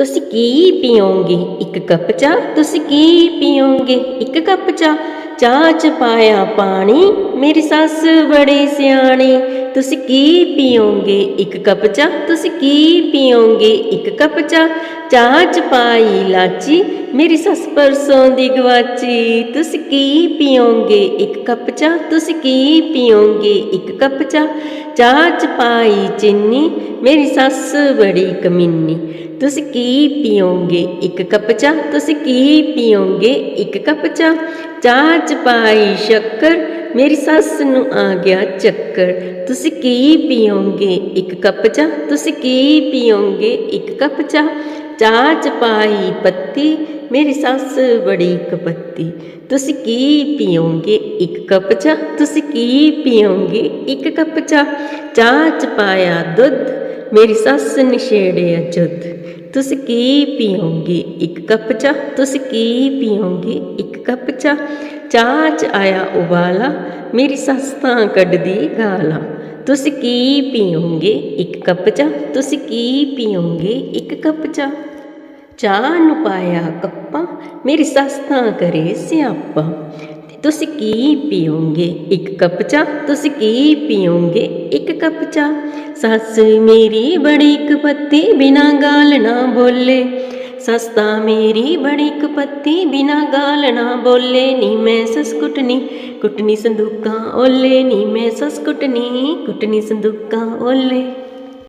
ਤੁਸੀਂ ਕੀ ਪੀਓਗੇ? ਇੱਕ ਕੱਪ ਚਾਹ? ਤੁਸੀਂ ਕੀ ਪੀਓਗੇ? ਇੱਕ ਕੱਪ ਚਾਹ। ਚਾਹ ਚ ਪਾਇਆ ਪਾਣੀ। ਮੇਰੀ ਸੱਸ ਬੜੀ ਸਿਆਣੀ। ਤੁਸੀਂ ਕੀ ਪੀਓਗੇ? ਇੱਕ ਕੱਪ ਚਾਹ। ਤੁਸੀਂ ਕੀ ਪੀਓਗੇ? ਇੱਕ ਕੱਪ ਚਾਹ। ਚਾਹ ਚ ਪਾਈ ਲਾਚੀ। ਮੇਰੀ ਸੱਸ ਪਰਸੋਂ ਦੀ ਗਵਾਚੀ, ਤੁਸੀਂ ਕੀ ਪੀਓਗੇ? ਇੱਕ ਕੱਪ ਚਾਹ, ਤੁਸੀਂ ਕੀ ਪੀਓਗੇ? ਇੱਕ ਕੱਪ ਚਾਹ। ਚਾਹ ਚ ਪਾਈ ਚੀਨੀ, ਮੇਰੀ ਸੱਸ ਬੜੀ ਕਮੀਨੀ। ਤੁਸੀਂ ਕੀ ਪੀਓਗੇ? ਇੱਕ ਕੱਪ ਚਾਹ, ਤੁਸੀਂ ਕੀ ਪੀਓਗੇ? ਇੱਕ ਕੱਪ ਚਾਹ। ਚਾਹ ਚ ਪਾਈ ਸ਼ੱਕਰ, ਮੇਰੀ ਸੱਸ ਨੂੰ ਆ ਗਿਆ ਚੱਕਰ। ਤੁਸੀਂ ਕੀ ਪੀਓਗੇ? ਇੱਕ ਕੱਪ ਚਾਹ, ਤੁਸੀਂ ਕੀ ਪੀਓਗੇ? ਇੱਕ ਕੱਪ ਚਾਹ। ਚਾਹ ਚ ਪਾਈ ਪੱਤੀ, ਮੇਰੀ ਸੱਸ ਬੜੀ ਕਪੱਤੀ। ਤੁਸੀਂ ਕੀ ਪੀਓਗੇ ਇੱਕ ਕੱਪ ਚਾਹ? ਤੁਸੀਂ ਕੀ ਪੀਓਗੇ ਇੱਕ ਕੱਪ ਚਾਹ? ਚਾਹ ਚ ਪਾਇਆ ਦੁੱਧ, ਮੇਰੀ ਸੱਸ ਨੇ ਛੇੜਿਆ ਤੁਸੀਂ ਕੀ ਪੀਓਗੇ ਇੱਕ ਕੱਪ ਚਾਹ? ਤੁਸੀਂ ਕੀ ਪੀਓਗੇ ਇੱਕ ਕੱਪ ਚਾਹ? ਚਾਹ ਚ ਆਇਆ ਉਬਾਲਾ, ਮੇਰੀ ਸੱਸ ਤਾਂ ਕੱਢਦੀ ਗਾਲਾਂ। ਤੁਸੀਂ ਕੀ ਪੀਓਗੇ ਇੱਕ ਕੱਪ ਚਾਹ? ਤੁਸੀਂ ਕੀ ਪੀਓਗੇ ਇੱਕ ਕੱਪ ਚਾਹ? ਚਾਹ ਨੂੰ ਪਾਇਆ ਕੱਪਾਂ, ਮੇਰੀ ਸੱਸ ਤਾਂ ਕਰੇ ਸਿਆਪਾ। ਤੇ ਤੁਸੀਂ ਕੀ ਪੀਓਗੇ? ਇੱਕ ਕੱਪ ਚਾਹ? ਤੁਸੀਂ ਕੀ ਪੀਓਗੇ? ਇੱਕ ਕੱਪ ਚਾਹ। ਸੱਸ ਮੇਰੀ ਬੜੀ ਕਪੱਤੀ ਬਿਨਾ ਗਾਲ ਨਾ ਬੋਲੇ। ਸੱਸ ਮੇਰੀ ਬੜੀ ਕਪੱਤੀ ਬਿਨਾ ਗਾਲ ਨਾ ਬੋਲੇ। ਨੀ ਮੈਂ ਸੱਸ ਕੁੱਟਣੀ ਕੁੱਟਣੀ ਸੰਦੂਕਾਂ, ਓਲੇ। ਨੀ ਮੈਂ ਸੱਸ ਕੁੱਟਣੀ ਕੁੱਟਣੀ ਸੰਦੂਕਾਂ, ਓਲੇ।